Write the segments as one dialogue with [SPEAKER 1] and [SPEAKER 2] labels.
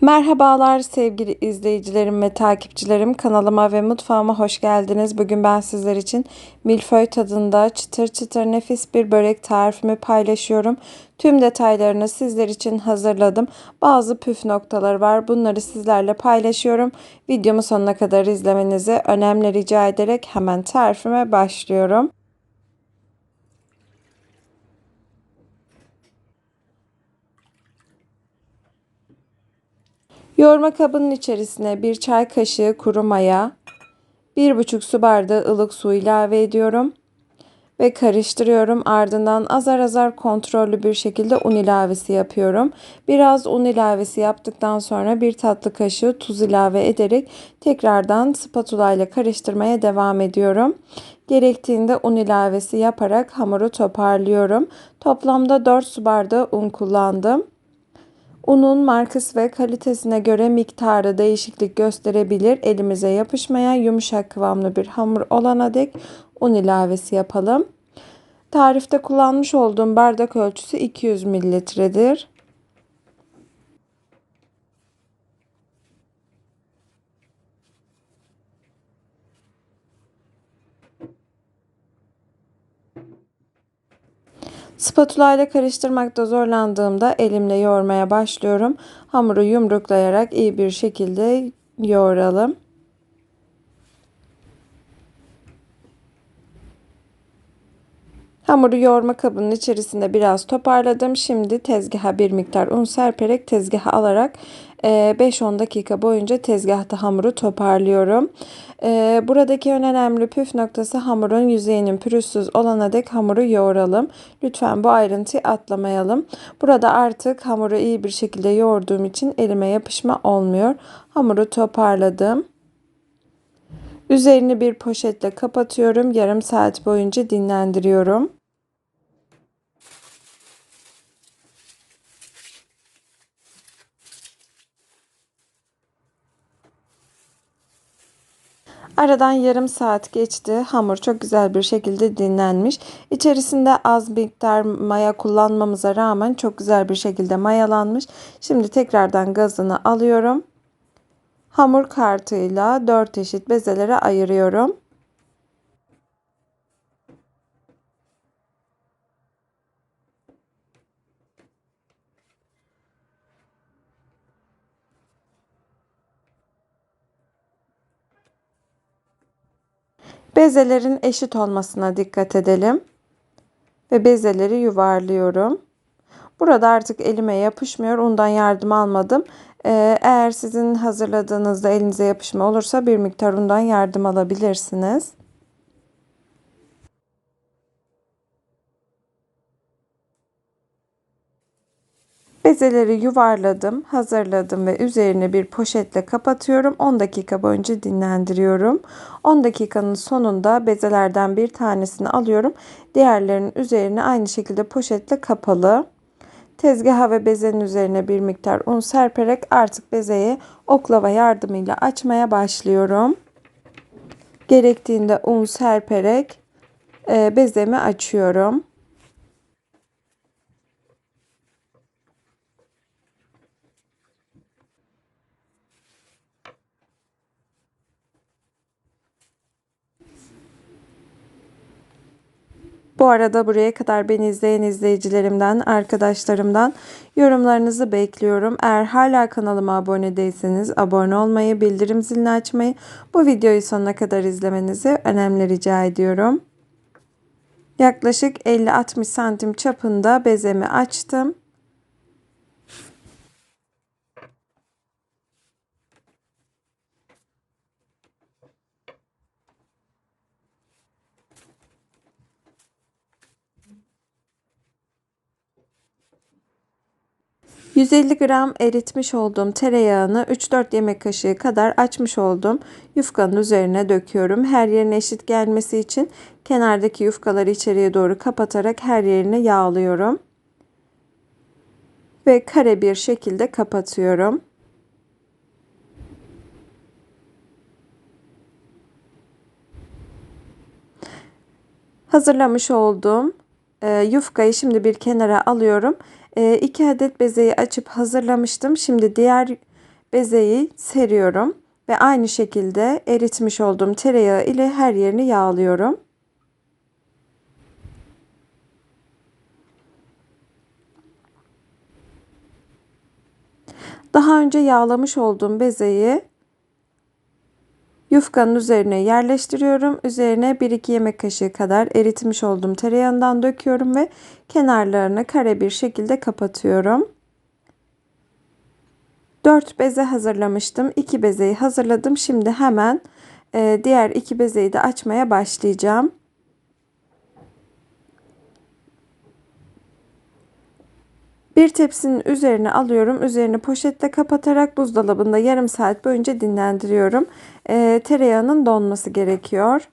[SPEAKER 1] Merhabalar sevgili izleyicilerim ve takipçilerim. Kanalıma ve mutfağıma hoş geldiniz. Bugün ben sizler için milföy tadında çıtır çıtır nefis bir börek tarifimi paylaşıyorum. Tüm detaylarını sizler için hazırladım. Bazı püf noktaları var. Bunları sizlerle paylaşıyorum. Videomu sonuna kadar izlemenizi önemli rica ederek hemen tarifime başlıyorum. Yoğurma kabının içerisine bir çay kaşığı kuru maya, 1,5 su bardağı ılık su ilave ediyorum ve karıştırıyorum. Ardından azar azar kontrollü bir şekilde un ilavesi yapıyorum. Biraz un ilavesi yaptıktan sonra bir tatlı kaşığı tuz ilave ederek tekrardan spatula ile karıştırmaya devam ediyorum. Gerektiğinde un ilavesi yaparak hamuru toparlıyorum. Toplamda 4 su bardağı un kullandım. Unun markası ve kalitesine göre miktarı değişiklik gösterebilir. Elimize yapışmayan yumuşak kıvamlı bir hamur olana dek un ilavesi yapalım. Tarifte kullanmış olduğum bardak ölçüsü 200 mililitredir. Spatula ile karıştırmakta zorlandığımda elimle yoğurmaya başlıyorum. Hamuru yumruklayarak iyi bir şekilde yoğuralım. Hamuru yoğurma kabının içerisinde biraz toparladım. Şimdi tezgaha bir miktar un serperek tezgaha alarak 5-10 dakika boyunca tezgahta hamuru toparlıyorum. Buradaki en önemli püf noktası hamurun yüzeyinin pürüzsüz olana dek hamuru yoğuralım. Lütfen bu ayrıntıyı atlamayalım. Burada artık hamuru iyi bir şekilde yoğurduğum için elime yapışma olmuyor. Hamuru toparladım. Üzerini bir poşetle kapatıyorum. Yarım saat boyunca dinlendiriyorum. Aradan yarım saat geçti. Hamur çok güzel bir şekilde dinlenmiş. İçerisinde az miktar maya kullanmamıza rağmen çok güzel bir şekilde mayalanmış. Şimdi tekrardan gazını alıyorum. Hamur kartıyla 4 eşit bezelere ayırıyorum. Bezelerin eşit olmasına dikkat edelim. Ve bezeleri yuvarlıyorum. Burada artık elime yapışmıyor. Ondan yardım almadım. Ee, eğer sizin hazırladığınızda elinize yapışma olursa bir miktar undan yardım alabilirsiniz. Bezeleri yuvarladım, hazırladım ve üzerine bir poşetle kapatıyorum. 10 dakika boyunca dinlendiriyorum. 10 dakikanın sonunda bezelerden bir tanesini alıyorum. Diğerlerinin üzerine aynı şekilde poşetle kapalı. Tezgaha ve bezenin üzerine bir miktar un serperek artık bezeyi oklava yardımıyla açmaya başlıyorum. Gerektiğinde un serperek e, bezemi açıyorum. Bu arada buraya kadar beni izleyen izleyicilerimden, arkadaşlarımdan yorumlarınızı bekliyorum. Eğer hala kanalıma abone değilseniz abone olmayı, bildirim zilini açmayı, bu videoyu sonuna kadar izlemenizi önemli rica ediyorum. Yaklaşık 50-60 santim çapında bezemi açtım. 150 gram eritmiş olduğum tereyağını 3-4 yemek kaşığı kadar açmış olduğum yufkanın üzerine döküyorum. Her yerine eşit gelmesi için kenardaki yufkaları içeriye doğru kapatarak her yerini yağlıyorum. Ve kare bir şekilde kapatıyorum. Hazırlamış olduğum yufkayı şimdi bir kenara alıyorum. 2 ee, adet bezeyi açıp hazırlamıştım. Şimdi diğer bezeyi seriyorum ve aynı şekilde eritmiş olduğum tereyağı ile her yerini yağlıyorum. Daha önce yağlamış olduğum bezeyi yufkanın üzerine yerleştiriyorum. Üzerine 1-2 yemek kaşığı kadar eritmiş olduğum tereyağından döküyorum ve kenarlarını kare bir şekilde kapatıyorum. 4 beze hazırlamıştım. 2 bezeyi hazırladım. Şimdi hemen e, diğer 2 bezeyi de açmaya başlayacağım. Bir tepsinin üzerine alıyorum. Üzerini poşetle kapatarak buzdolabında yarım saat boyunca dinlendiriyorum. E, tereyağının donması gerekiyor.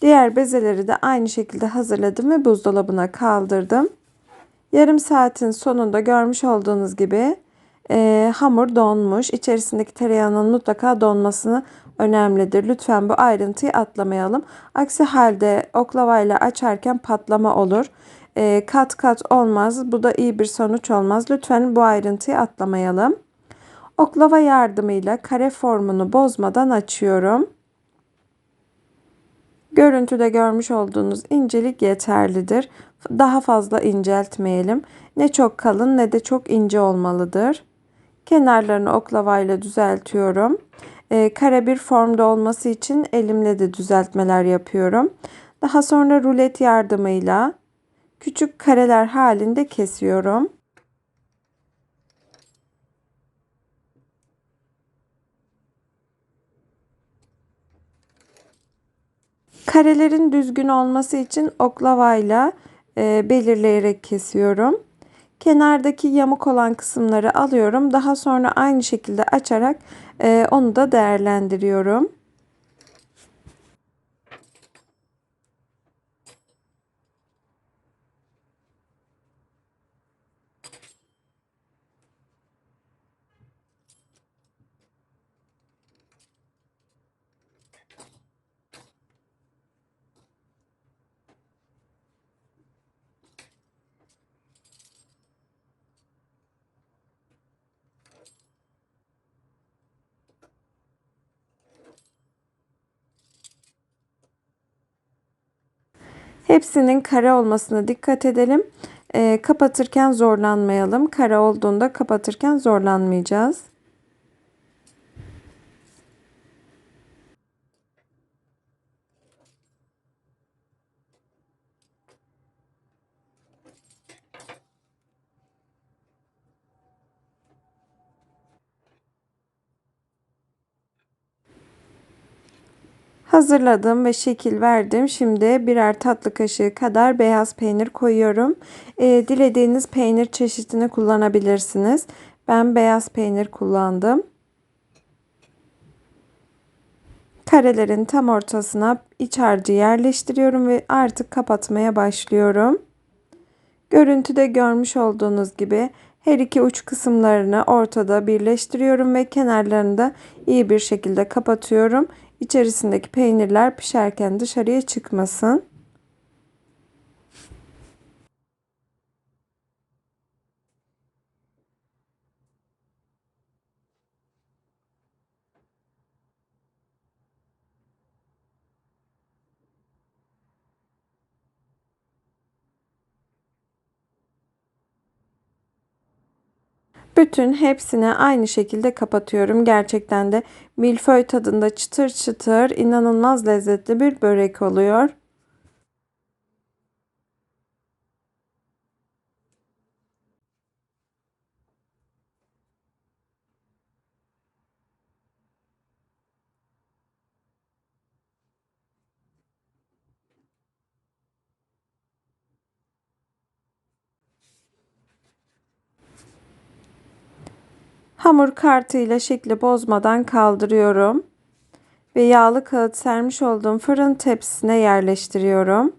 [SPEAKER 1] Diğer bezeleri de aynı şekilde hazırladım ve buzdolabına kaldırdım. Yarım saatin sonunda görmüş olduğunuz gibi e, hamur donmuş. İçerisindeki tereyağının mutlaka donmasını önemlidir. Lütfen bu ayrıntıyı atlamayalım. Aksi halde oklavayla açarken patlama olur. E, kat kat olmaz. Bu da iyi bir sonuç olmaz. Lütfen bu ayrıntıyı atlamayalım. Oklava yardımıyla kare formunu bozmadan açıyorum. Görüntüde görmüş olduğunuz incelik yeterlidir. Daha fazla inceltmeyelim. Ne çok kalın ne de çok ince olmalıdır. Kenarlarını oklavayla düzeltiyorum. E, kare bir formda olması için elimle de düzeltmeler yapıyorum. Daha sonra rulet yardımıyla küçük kareler halinde kesiyorum. Karelerin düzgün olması için oklavayla e, belirleyerek kesiyorum. Kenardaki yamuk olan kısımları alıyorum. Daha sonra aynı şekilde açarak e, onu da değerlendiriyorum. Hepsinin kare olmasına dikkat edelim. E, kapatırken zorlanmayalım. Kare olduğunda kapatırken zorlanmayacağız. Hazırladım ve şekil verdim. Şimdi birer tatlı kaşığı kadar beyaz peynir koyuyorum. E, dilediğiniz peynir çeşidini kullanabilirsiniz. Ben beyaz peynir kullandım. Karelerin tam ortasına iç harcı yerleştiriyorum ve artık kapatmaya başlıyorum. Görüntüde görmüş olduğunuz gibi her iki uç kısımlarını ortada birleştiriyorum ve kenarlarını da iyi bir şekilde kapatıyorum. İçerisindeki peynirler pişerken dışarıya çıkmasın. Bütün hepsini aynı şekilde kapatıyorum. Gerçekten de milföy tadında çıtır çıtır inanılmaz lezzetli bir börek oluyor. Hamur kartıyla şekli bozmadan kaldırıyorum. Ve yağlı kağıt sermiş olduğum fırın tepsisine yerleştiriyorum.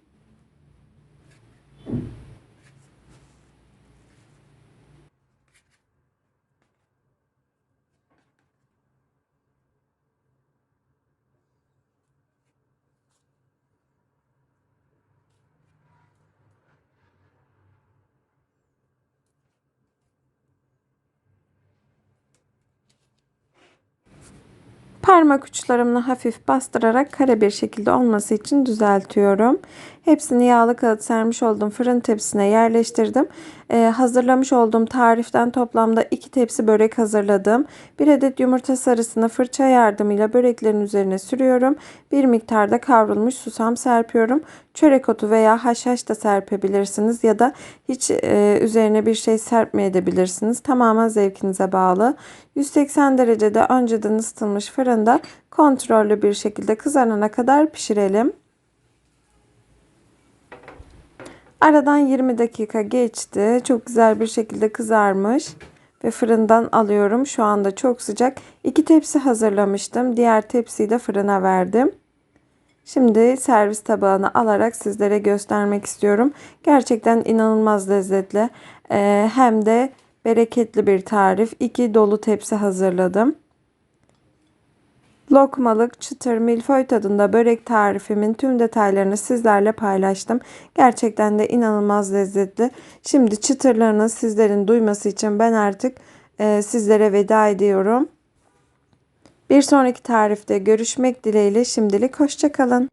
[SPEAKER 1] Parmak uçlarımla hafif bastırarak kare bir şekilde olması için düzeltiyorum. Hepsini yağlı kağıt sermiş olduğum fırın tepsisine yerleştirdim. Ee, hazırlamış olduğum tariften toplamda 2 tepsi börek hazırladım. 1 adet yumurta sarısını fırça yardımıyla böreklerin üzerine sürüyorum. Bir miktarda kavrulmuş susam serpiyorum. Çörek otu veya haşhaş da serpebilirsiniz ya da hiç e, üzerine bir şey serpmeyebilirsiniz. Tamamen zevkinize bağlı. 180 derecede önceden ısıtılmış fırında kontrollü bir şekilde kızarana kadar pişirelim. Aradan 20 dakika geçti. Çok güzel bir şekilde kızarmış ve fırından alıyorum. Şu anda çok sıcak. İki tepsi hazırlamıştım. Diğer tepsiyi de fırına verdim. Şimdi servis tabağına alarak sizlere göstermek istiyorum. Gerçekten inanılmaz lezzetli. Ee, hem de bereketli bir tarif. İki dolu tepsi hazırladım. Lokmalık, çıtır, milföy tadında börek tarifimin tüm detaylarını sizlerle paylaştım. Gerçekten de inanılmaz lezzetli. Şimdi çıtırlarını sizlerin duyması için ben artık e, sizlere veda ediyorum. Bir sonraki tarifte görüşmek dileğiyle şimdilik hoşçakalın.